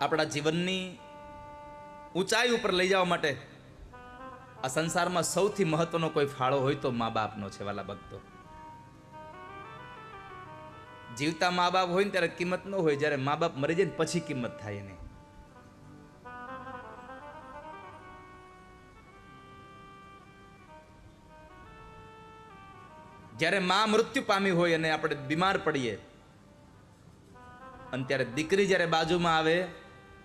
આપણા જીવનની ઊંચાઈ ઉપર લઈ જવા માટે આ સંસારમાં સૌથી મહત્વનો કોઈ ફાળો હોય તો મા બાપનો છે, વાલા ભક્તો. જીવતા મા બાપ હોય ને ત્યારે કિંમત ન હોય, જ્યારે મા બાપ મરી જાય ને પછી કિંમત થાય એની. જ્યારે મા મૃત્યુ પામી હોય અને આપણે બીમાર પડીએ, અને ત્યારે દીકરી જ્યારે બાજુમાં આવે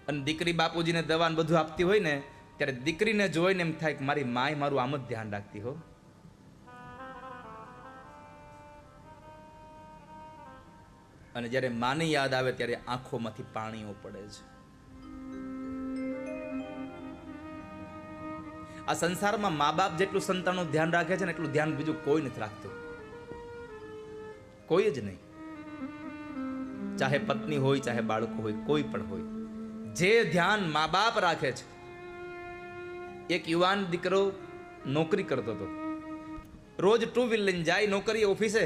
અને દીકરી બાપુજીને દવા ને બધું આપતી હોય ને, ત્યારે દીકરીને જોઈને એમ થાય કે મારી માય મારું આમ જ ધ્યાન રાખતી હો. અને જ્યારે માની યાદ આવે ત્યારે આંખોમાંથી પાણીઓ પડે છે. આ સંસારમાં મા બાપ જેટલું સંતાનનું ધ્યાન રાખે છે ને એટલું ધ્યાન બીજું કોઈ નથી રાખતું. કોઈ જ નહીં. ચાહે પત્ની હોય, ચાહે બાળકો હોય, કોઈ પણ હોય. જે ધ્યાન મા બાપ રાખે છે. એક યુવાન દીકરો નોકરી કરતો હતો. રોજ ટુ વ્હીલ લઈને જાય, નોકરી ઓફિસે,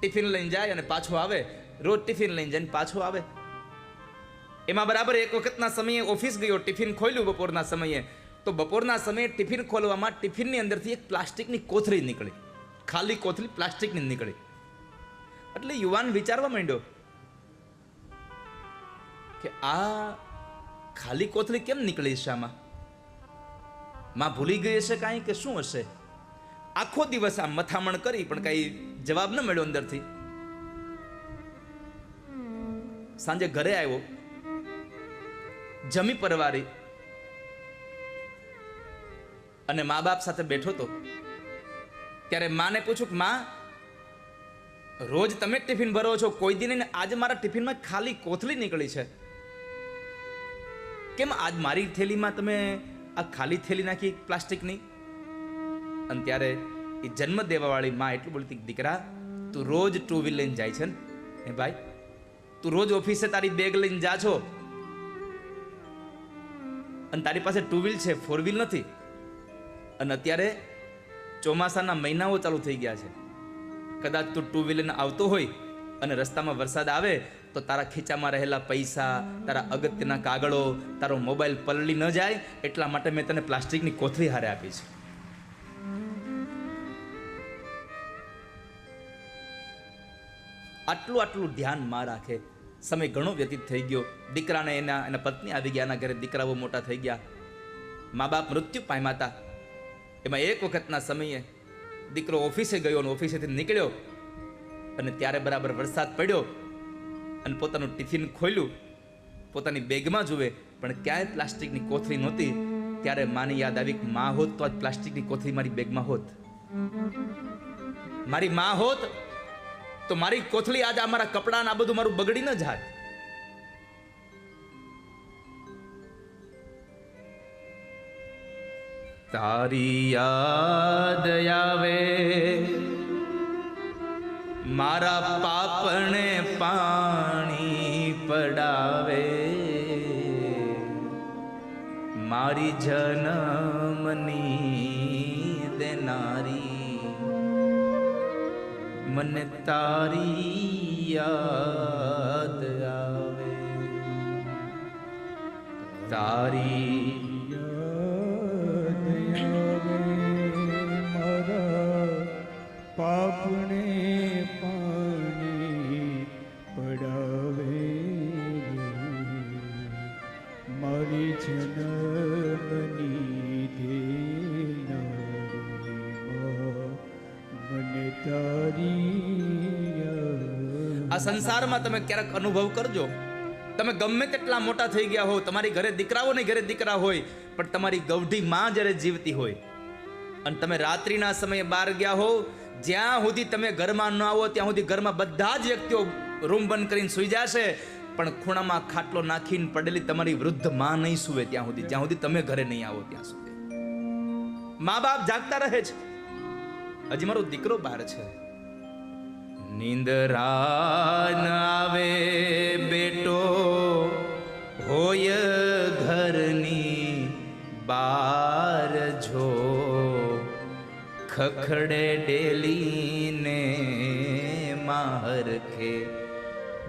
ટિફિન લઈને જાય અને પાછો આવે. રોજ ટિફિન લઈને જઈને પાછો આવે. એમાં બરાબર એક વખતના સમયે ઓફિસ ગયો, ટિફિન ખોલ્યું બપોરના સમયે. તો બપોરના સમયે ટિફિન ખોલવામાં ટિફિનની અંદરથી એક પ્લાસ્ટિકની કોથળી નીકળી. ખાલી કોથળી પ્લાસ્ટિકની નીકળી. એટલે યુવાન વિચારવા માંડ્યો કે આ ખાલી કોથળી કેમ નીકળી છે આમાં માં ભૂલી ગઈ હશે કાંઈ કે શું હશે? આખો દિવસ આ મથામણ કરી પણ કાંઈ જવાબ ન મળ્યો અંદરથી. સાંજે ઘરે આવ્યો. જમી પરવારી. અને મા બાપ સાથે બેઠો તો. ત્યારે માને પૂછું કે, માં, રોજ તમે ટિફિન ભરો છો? કોઈ દિન આજે મારા ટિફિનમાં ખાલી કોથળી નીકળી છે. કેમ આજ મારી થેલીમાં તમે આ ખાલી થેલી નાખી પ્લાસ્ટિકની અને ત્યારે એ જન્મ દેવાવાળી માં એટલું બોલતી દીકરા, તું રોજ ટુ વ્હીલ લઈને જાય છે ને? હે ભાઈ, તું રોજ ઓફિસે તારી બેગ લઈને જા છો. અને તારી પાસે ટુ વ્હીલ છે ફોર વ્હીલ નથી. અને અત્યારે ચોમાસાના મહિનાઓ ચાલુ થઈ ગયા છે. કદાચ તું ટુ વ્હીલર આવતો હોય અને રસ્તામાં વરસાદ આવે, તો તારા ખીચામાં રહેલા પૈસા, તારા અગત્યના કાગળો, તારો મોબાઈલ પલળી ન જાય, એટલા માટે મેં તને પ્લાસ્ટિકની કોથળી હારે આપી છે. આટલું આટલું ધ્યાનમાં રાખે. સમય ઘણો વ્યતીત થઈ ગયો. દીકરાને એના એના પત્ની આવી ગયા એના ઘરે. દીકરાઓ મોટા થઈ ગયા. મા બાપ મૃત્યુ પામ્યા હતા. એમાં એક વખતના સમયે દીકરો ઓફિસે ગયો અને ઓફિસેથી નીકળ્યો. અને ત્યારે બરાબર વરસાદ પડ્યો અને પોતાનું ટિફિન ખોલ્યું, પોતાની બેગમાં જુએ, પણ ક્યાંય પ્લાસ્ટિકની કોથળી નહોતી. ત્યારે માની યાદ આવી કે માં હોત તો આજ પ્લાસ્ટિકની કોથળી મારી બેગમાં હોત. મારી માં હોત તો મારી કોથળી આજે આ કપડાં આ બધું મારું બગડી ન જાત. તારી યાદ આવે મારા પાપણે પાણી પડાવે. મારી જનમની દેનારી મને તારી યાદ આવે. તારી પાપને આ સંસારમાં તમે ક્યારેક અનુભવ કરજો. તમે ગમે તેટલા મોટા થઈ ગયા હો તમારી ઘરે દીકરાઓ ને ઘરે દીકરા હોય, પણ તમારી ગૌઢી માં જ્યારે જીવતી હોય, અને તમે રાત્રિના સમયે બહાર ગયા હો જ્યાં સુધી તમે ઘરમાં ન આવો, ત્યાં સુધી ઘરમાં બધા જ વ્યક્તિઓ રૂમ બંધ કરીને સૂઈ જશે પણ ખૂણામાં ખાટલો નાખીને પડેલી તમારી વૃદ્ધમાં નહીં સુવે ત્યાં સુધી. જ્યાં સુધી તમે ઘરે નહીં આવો ત્યાં સુધી. મા બાપ જાગતા રહે છે. હજી મારો દીકરો બહાર છે. નિંદરા આવે બેટો, હોય ઘરની બાર જો. ખખડે ડેલીને મારખે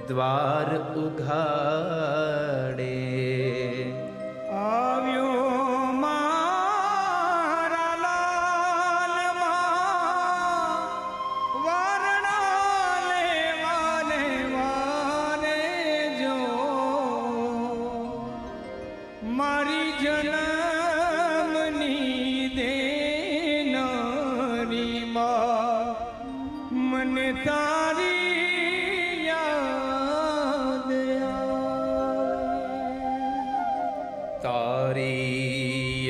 દ્વાર ઉઘાડે. આવ્યો મારી લાલમાં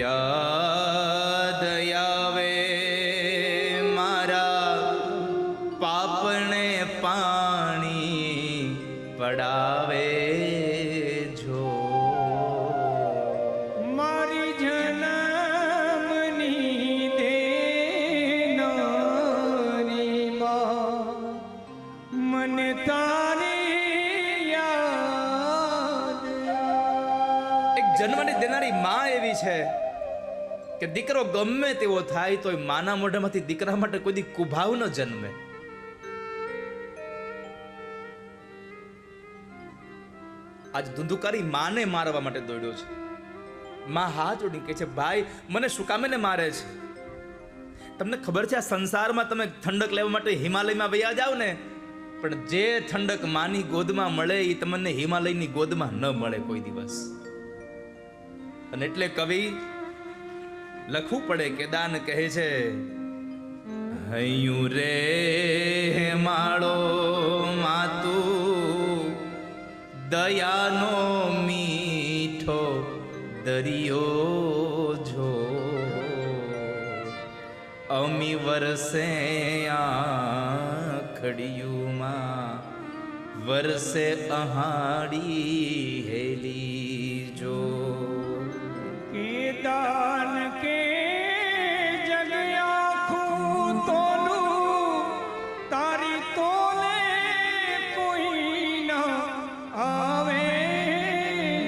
યાદ આવે મારા પાપને પાણી પડાવે જો. મારી જન્મની દેનારી માં મને તારી યાદ એક જન્મની દેનારી માં એવી છે. કે દીકરો ગમે તેવો થાય તો માના મોઢામાંથી દીકરા માટે કોઈ દી કુભાવ ન જન્મે. આજ ધુંધુકારી માને મારવા માટે દોડ્યો છે. માં હાથ જોડી કે છે, ભાઈ, મને શું કામે ને મારે છે? તમને ખબર છે આ સંસારમાં તમે ઠંડક લેવા માટે હિમાલયમાં વૈયા જાવ ને? પણ જે ઠંડક માની ગોદમાં મળે એ તમને હિમાલયની ગોદમાં ન મળે કોઈ દિવસ. અને એટલે કવિ લખવું પડે કે દાન કહે છે. હૈયું રે માળો માતું, દયાનો મીઠો દરિયો જો અમી વરસે આખડિયુંમાં, વરસે અહાડી હેલી દાન કે જગ આખું તારી તોલે કોઈ આવે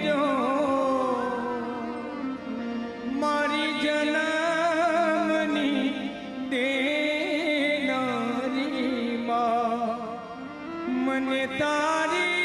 જો મારી જન્મની દેનારી માં મને તારી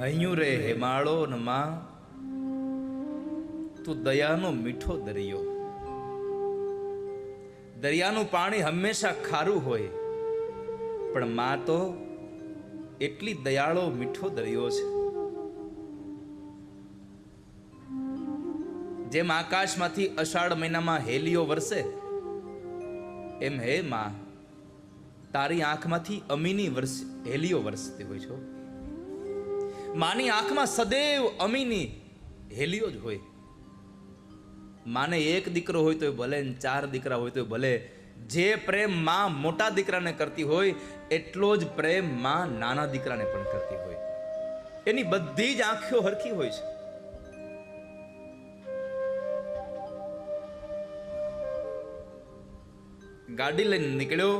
હૈયું રે હેમાળો માં તું દયાનો મીઠો દરિયો. દરિયાનું પાણી હંમેશા ખારું હોય. પણ માં તો એટલી દયાળો મીઠો દરિયો છે. જેમ આકાશમાંથી અષાઢ મહિનામાં હેલીઓ વરસે, એમ હે માં, તારી આંખમાંથી અમીની વર્ષ હેલીઓ વરસતી હોય છો માની આંખમાં સદૈવ અમીની હેલીઓ જ હોય. માને એક દીકરો હોય તો ભલે ચાર દીકરા હોય તો ભલે, જે પ્રેમમાં મોટા દીકરાને કરતી હોય, એટલો જ પ્રેમમાં નાના દીકરાને પણ કરતી હોય. એની બધી જ આંખો હરખી હોય છે. ગાડી લઈને નીકળ્યો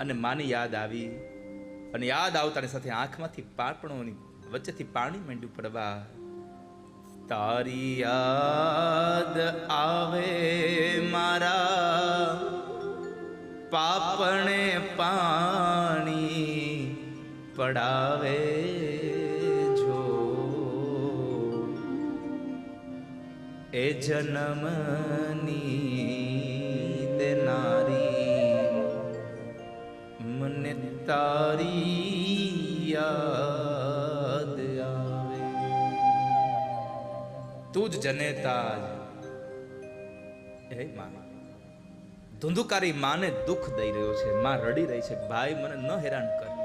અને માની યાદ આવી. અને યાદ આવતાની સાથે આંખમાંથી પાપણોની વચ્ચેથી પાણી માંડ્યું પડવા. તારી યાદ આવે મારા પાપણે પાણી પડાવે જો. એ જન્મની દેનારી મને તારી યાદ આવે. તું જ જનેતા હે માં, ધુંધુકારી માને દુઃખ દઈ રહ્યો છે. માં રડી રહી છે. ભાઈ, મને ન હેરાન કર.